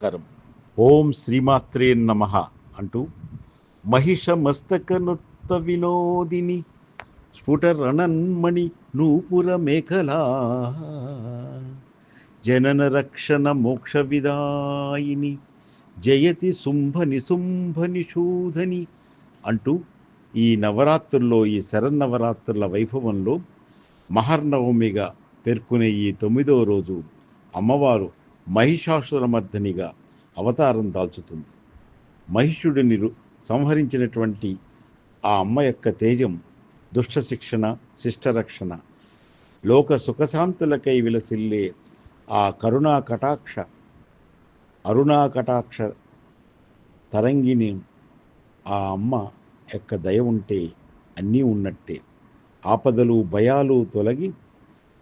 నమస్కారం. ఓం శ్రీమాత్రే నమ అంటూ మహిష మస్తకనుత్త వినోదిని స్ఫుటరణన్మణి నూపుర మేఖలా జనన రక్షణ మోక్ష విదాయిని జయతి శుంభని శుంభని శూధని అంటూ ఈ నవరాత్రుల్లో ఈ శరన్నవరాత్రుల వైభవంలో మహర్నవమిగా పేర్కొనే ఈ తొమ్మిదో రోజు అమ్మవారు మహిషాసురమర్ధనిగా అవతారం దాల్చుతుంది. మహిషుడిని సంహరించినటువంటి ఆ అమ్మ యొక్క తేజం దుష్ట శిక్షణ శిష్టరక్షణ లోక సుఖశాంతులకై విలసిల్లే ఆ కరుణా కటాక్ష అరుణా కటాక్ష తరంగిని ఆ అమ్మ యొక్క దయ ఉంటే అన్నీ ఉన్నట్టే. ఆపదలు భయాలు తొలగి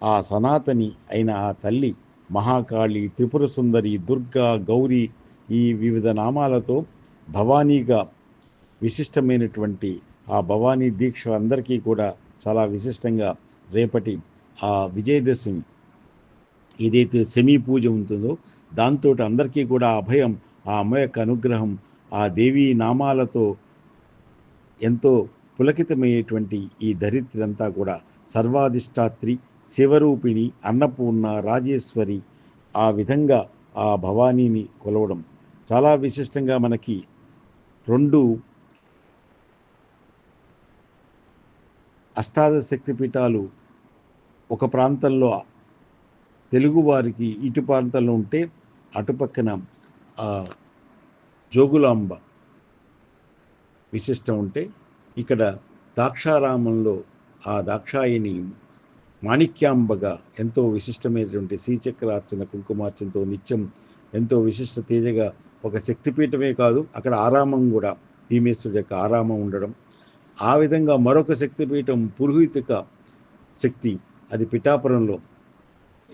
ఆ సనాతని అయిన ఆ తల్లి మహాకాళి త్రిపుర సుందరి దుర్గా గౌరీ ఈ వివిధ నామాలతో భవానీగా విశిష్టమైనటువంటి ఆ భవానీ దీక్ష అందరికీ కూడా చాలా విశిష్టంగా రేపటి ఆ విజయదశమి ఏదైతే సెమీ పూజ ఉంటుందో దాంతో అందరికీ కూడా అభయం ఆ అమ్మ యొక్క అనుగ్రహం ఆ దేవీ నామాలతో ఎంతో పులకితమయ్యేటువంటి ఈ ధరిత్రి అంతా కూడా సర్వాధిష్టాత్రి శివరూపిణి అన్నపూర్ణ రాజేశ్వరి ఆ విధంగా ఆ భవానీని కొలవడం చాలా విశిష్టంగా మనకి రెండు అష్టాదశ శక్తి పీఠాలు ఒక ప్రాంతంలో తెలుగువారికి ఇటు ప్రాంతంలో ఉంటే అటుపక్కన జోగులాంబ విశిష్టం ఉంటే ఇక్కడ దాక్షారామంలో ఆ దాక్షాయిని మాణిక్యాంబగా ఎంతో విశిష్టమైనటువంటి శ్రీచక్రార్చన కుంకుమార్చనతో నిత్యం ఎంతో విశిష్ట తేజగా ఒక శక్తిపీఠమే కాదు అక్కడ ఆరామం కూడా భీమేశ్వరుడు యొక్క ఆరామం ఉండడం. ఆ విధంగా మరొక శక్తిపీఠం పురోహితిక శక్తి అది పిఠాపురంలో.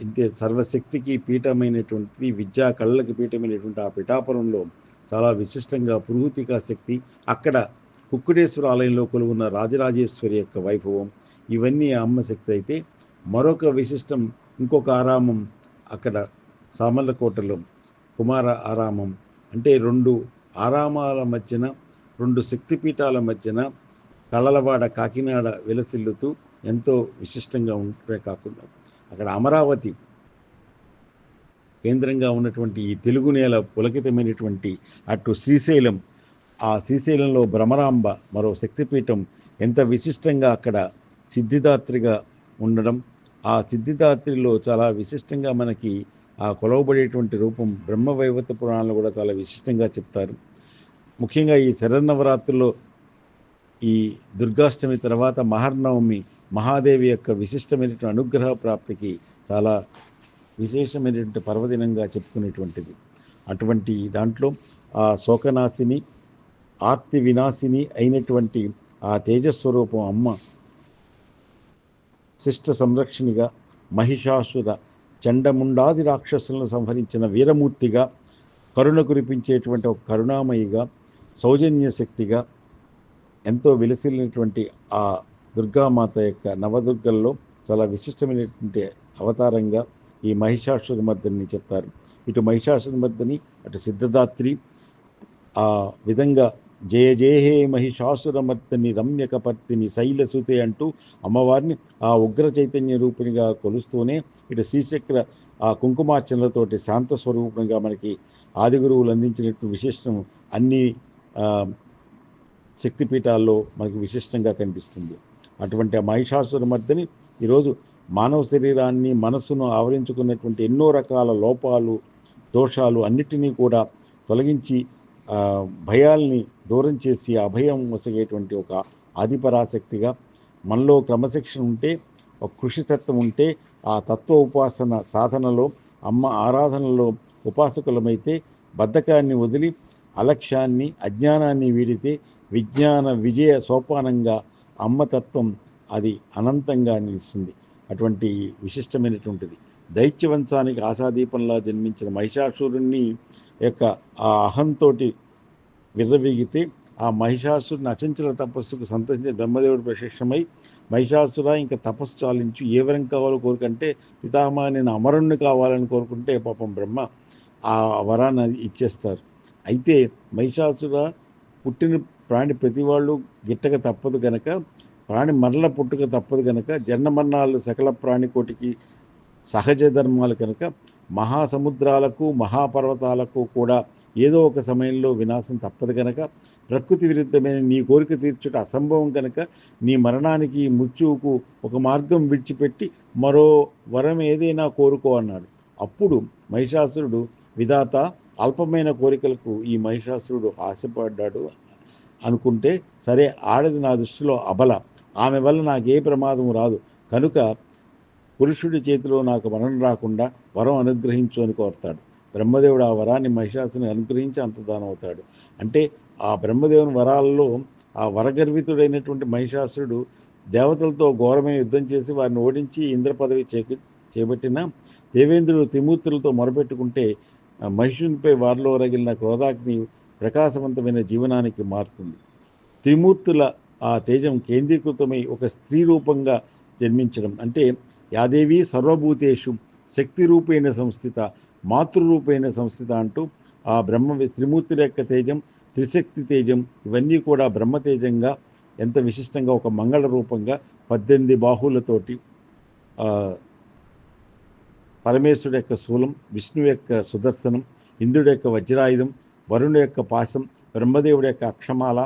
ఇంతే సర్వశక్తికి పీఠమైనటువంటి విద్యా కళ్ళకి పీఠమైనటువంటి ఆ పిఠాపురంలో చాలా విశిష్టంగా పురోహితిక శక్తి. అక్కడ కుక్కుడేశ్వర ఆలయంలో కొలువున్న రాజరాజేశ్వరి యొక్క వైభవం ఇవన్నీ ఆ అమ్మ శక్తి అయితే మరొక విశిష్టం ఇంకొక ఆరామం అక్కడ సామర్లకోటలో. కుమార ఆరామం అంటే రెండు ఆరామాల మధ్యన రెండు శక్తిపీఠాల మధ్యన కళలవాడ కాకినాడ విలసిల్లుతూ ఎంతో విశిష్టంగా ఉండటమే కాకుండా అక్కడ అమరావతి కేంద్రంగా ఉన్నటువంటి ఈ తెలుగు నేల పులకితమైనటువంటి అటు శ్రీశైలం ఆ శ్రీశైలంలో భ్రమరాంబ మరో శక్తిపీఠం ఎంత విశిష్టంగా అక్కడ సిద్ధిదాత్రిగా ఉండడం ఆ సిద్ధిదాత్రిలో చాలా విశిష్టంగా మనకి ఆ కొలవబడేటువంటి రూపం బ్రహ్మవైవత పురాణాలు కూడా చాలా విశిష్టంగా చెప్తారు. ముఖ్యంగా ఈ శరన్నవరాత్రిలో ఈ దుర్గాష్టమి తర్వాత మహర్నవమి మహాదేవి యొక్క విశిష్టమైనటువంటి అనుగ్రహ ప్రాప్తికి చాలా విశేషమైనటువంటి పర్వదినంగా చెప్పుకునేటువంటిది. అటువంటి దాంట్లో ఆ శోకనాశిని ఆర్తి వినాశిని అయినటువంటి ఆ తేజస్వరూపం అమ్మ శిష్ట సంరక్షణిగా మహిషాసుర చండముండాది రాక్షసులను సంహరించిన వీరమూర్తిగా కరుణ కురిపించేటువంటి ఒక కరుణామయిగా సౌజన్య శక్తిగా ఎంతో విలసిల్లినటువంటి ఆ దుర్గామాత యొక్క నవదుర్గల్లో చాలా విశిష్టమైనటువంటి అవతారంగా ఈ మహిషాసురమర్దిని చెప్తారు. ఇటు మహిషాసురమర్దిని అటు సిద్ధదాత్రి ఆ విధంగా జయ జయ హే మహిషాసురమర్తిని రమ్యకపర్తిని శైలసుతే అంటూ అమ్మవారిని ఆ ఉగ్ర చైతన్య రూపిణిగా కొలుస్తూనే ఇటు శ్రీచక్ర ఆ కుంకుమార్చనలతోటి శాంత స్వరూపంగా మనకి ఆది గురువులు అందించినట్టు విశిష్టం అన్ని శక్తిపీఠాల్లో మనకి విశిష్టంగా కనిపిస్తుంది. అటువంటి ఆ మహిషాసురమర్దిని ఈరోజు మానవ శరీరాన్ని మనస్సును ఆవరించుకున్నటువంటి ఎన్నో రకాల లోపాలు దోషాలు అన్నిటినీ కూడా తొలగించి భయాల్ని దూరం చేసి అభయం వసగేటువంటి ఒక ఆదిపరాశక్తిగా మనలో క్రమశిక్షణ ఉంటే ఒక కృషితత్వం ఉంటే ఆ తత్వ ఉపాసన సాధనలో అమ్మ ఆరాధనలో ఉపాసకులమైతే బద్ధకాన్ని వదిలి అలక్ష్యాన్ని అజ్ఞానాన్ని వీడితే విజ్ఞాన విజయ సోపానంగా అమ్మతత్వం అది అనంతంగా నిలుస్తుంది. అటువంటి విశిష్టమైనటువంటిది. దైత్యవంశానికి ఆశాదీపంలా జన్మించిన మహిషాసురుణ్ణి యొక్క ఆ అహంతోటి విర్రవీగితే ఆ మహిషాసురుని అచంచల తపస్సుకు సంతసించిన బ్రహ్మదేవుడు ప్రశిక్షమై మహిషాసుర ఇంకా తపస్సు చాలించు ఏ వరం కావాలో కోరుకంటే పితామహ నేను అమరుణ్ణి కావాలని కోరుకుంటే పాపం బ్రహ్మ ఆ వరాన్ని ఇచ్చేస్తారు. అయితే మహిషాసుర పుట్టిన ప్రాణి ప్రతి వాళ్ళు గిట్టక తప్పదు గనక ప్రాణి మరల పుట్టుక తప్పదు గనక జన్మ మరణాలు సకల ప్రాణికోటికి సహజ ధర్మాలు కనుక మహాసముద్రాలకు మహాపర్వతాలకు కూడా ఏదో ఒక సమయంలో వినాశం తప్పదు కనుక ప్రకృతి విరుద్ధమైన నీ కోరిక తీర్చుట అసంభవం కనుక నీ మరణానికి మృత్యువుకు ఒక మార్గం విడిచిపెట్టి మరో వరం ఏదైనా కోరుకో అన్నాడు. అప్పుడు మహిషాసురుడు విధాత అల్పమైన కోరికలకు ఈ మహిషాసురుడు ఆశపడ్డాడు అనుకుంటే సరే ఆడది నా దృష్టిలో అబల. ఆమె వల్ల నాకు ఏ ప్రమాదం రాదు. కనుక పురుషుడి చేతిలో నాకు మరణం రాకుండా వరం అనుగ్రహించు అని కోరుతాడు. బ్రహ్మదేవుడు ఆ వరాన్ని మహిషాసుని అనుగ్రహించి అంతదానం అవుతాడు. అంటే ఆ బ్రహ్మదేవుని వరాల్లో ఆ వరగర్వితుడైనటువంటి మహిషాసురుడు దేవతలతో ఘోరమైన యుద్ధం చేసి వారిని ఓడించి ఇంద్ర పదవి చేపట్టిన దేవేంద్రుడు త్రిమూర్తులతో మొరపెట్టుకుంటే మహిషునిపై వారిలో రగిలిన క్రోధాగ్ని ప్రకాశవంతమైన జీవనానికి మారుతుంది. త్రిమూర్తుల ఆ తేజం కేంద్రీకృతమై ఒక స్త్రీ రూపంగా జన్మించడం. అంటే యాదేవి సర్వభూతేషు శక్తి రూపేణ సంస్థిత మాతృరూపేణ సంస్థిత అంటూ ఆ బ్రహ్మ త్రిమూర్తుల యొక్క తేజం త్రిశక్తి తేజం ఇవన్నీ కూడా బ్రహ్మతేజంగా ఎంత విశిష్టంగా ఒక మంగళ రూపంగా పద్దెనిమిది బాహువులతోటి పరమేశ్వరుడు యొక్క శూలం విష్ణు యొక్క సుదర్శనం ఇంద్రుడి యొక్క వజ్రాయుధం వరుణుడి యొక్క పాశం బ్రహ్మదేవుడి యొక్క అక్షమాల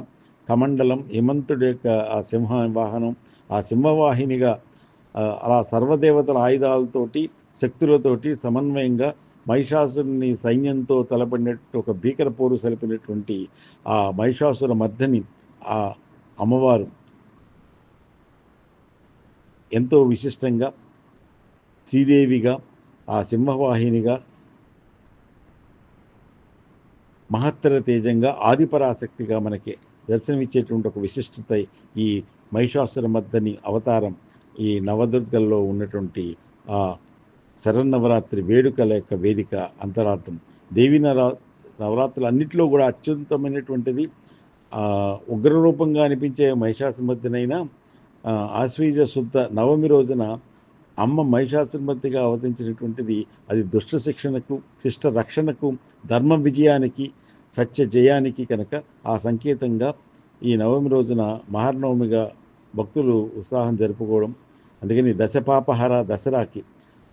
కమండలం హిమంతుడి యొక్క ఆ సింహ వాహనం ఆ సింహవాహినిగా అలా సర్వదేవతల ఆయుధాలతోటి శక్తులతోటి సమన్వయంగా మహిషాసురుని సైన్యంతో తలపడినట్టు ఒక భీకర పోరు సలిపినటువంటి ఆ మహిషాసుర మధ్యని ఆ అమ్మవారు ఎంతో విశిష్టంగా శ్రీదేవిగా ఆ సింహవాహినిగా మహత్తర తేజంగా ఆదిపరాశక్తిగా మనకి దర్శనమిచ్చేటువంటి ఒక విశిష్టత ఈ మహిషాసుర మద్దని అవతారం. ఈ నవదుర్గల్లో ఉన్నటువంటి ఆ శరన్నవరాత్రి వేడుకల యొక్క వేదిక అంతరార్థం. దేవి నవరా నవరాత్రులు అన్నింటిలో కూడా అత్యుత్తమైనటువంటిది ఉగ్రరూపంగా అనిపించే మహిషాసుమర్దినైనా ఆశ్వీజ శుద్ధ నవమి రోజున అమ్మ మహిషాసుమతిగా అవతరించినటువంటిది అది దుష్ట శిక్షణకు శిష్ట రక్షణకు ధర్మ విజయానికి సత్య జయానికి కనుక ఆ సంకేతంగా ఈ నవమి రోజున మహర్నవమిగా భక్తులు ఉత్సాహం జరుపుకోవడం అందుకని దశపాపహర దసరాకి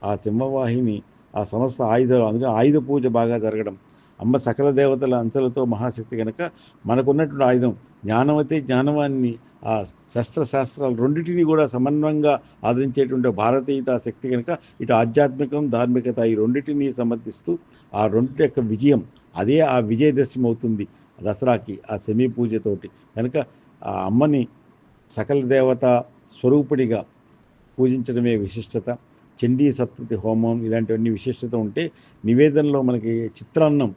ఆ సింహవాహిని ఆ సమస్త ఆయుధాలు అందుకని ఆయుధ పూజ బాగా జరగడం. అమ్మ సకల దేవతల అంచెలతో మహాశక్తి కనుక మనకున్నటువంటి ఆయుధం జ్ఞానవతే జ్ఞానవాన్ని ఆ శస్త్రశాస్త్రాలు రెండింటిని కూడా సమన్వయంగా ఆదరించేటువంటి భారతీయత శక్తి కనుక ఇటు ఆధ్యాత్మికం ధార్మికత ఈ రెండింటిని సమర్థిస్తూ ఆ రెండింటి యొక్క విజయం అదే ఆ విజయదశమి అవుతుంది దసరాకి ఆ శమీ పూజతోటి. కనుక ఆ అమ్మని సకల దేవత స్వరూపుడిగా పూజించడమే విశిష్టత. చండీ సప్తతి హోమం ఇలాంటివన్నీ విశిష్టత ఉంటే నివేదనలో మనకి చిత్రాన్నం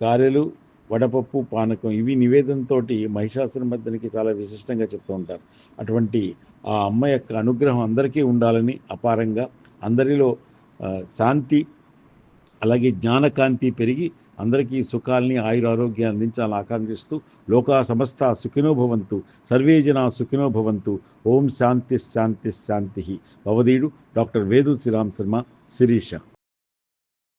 గారెలు వడపప్పు పానకం ఇవి నివేదనతో మహిషాసుర మధ్యనికి చాలా విశిష్టంగా చెప్తూ ఉంటారు. అటువంటి ఆ అమ్మ యొక్క అనుగ్రహం అందరికీ ఉండాలని అపారంగా అందరిలో శాంతి అలాగే జ్ఞానకాంతి పెరిగి అందరికీ సుఖాల్ని ఆయురారోగ్యాన్ని అందించాలని ఆకాంక్షిస్తూ లోకా సమస్త సుఖినో భవంతు సర్వే జనా సుఖినో భవంతు. ఓం శాంతి శాంతి శాంతి. భవదీయుడు డాక్టర్ వేదు శ్రీరామ్ శర్మ శిరీష.